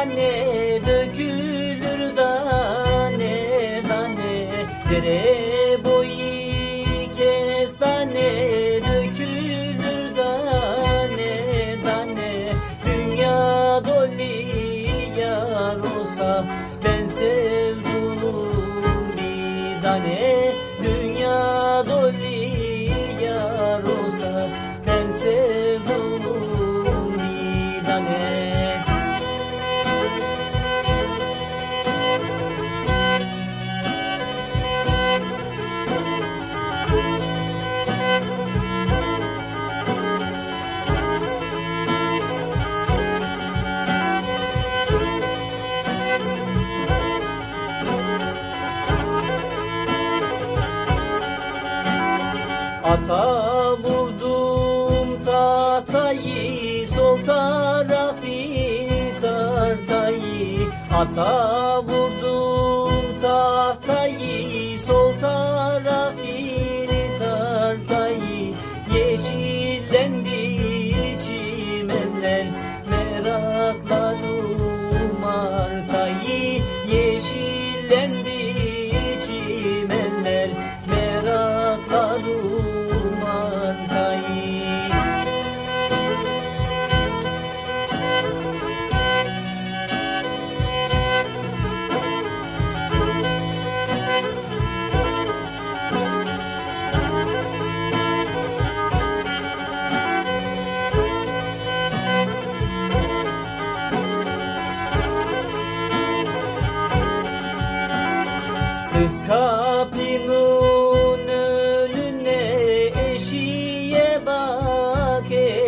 tane dökülür tane tane dere boyu kestane dökülür tane tane dünya dolu yar olsa ben sevdum bir tane dünya dolu Ata vurdum tahtayı Sol tarafı tartayı. Ata Okay.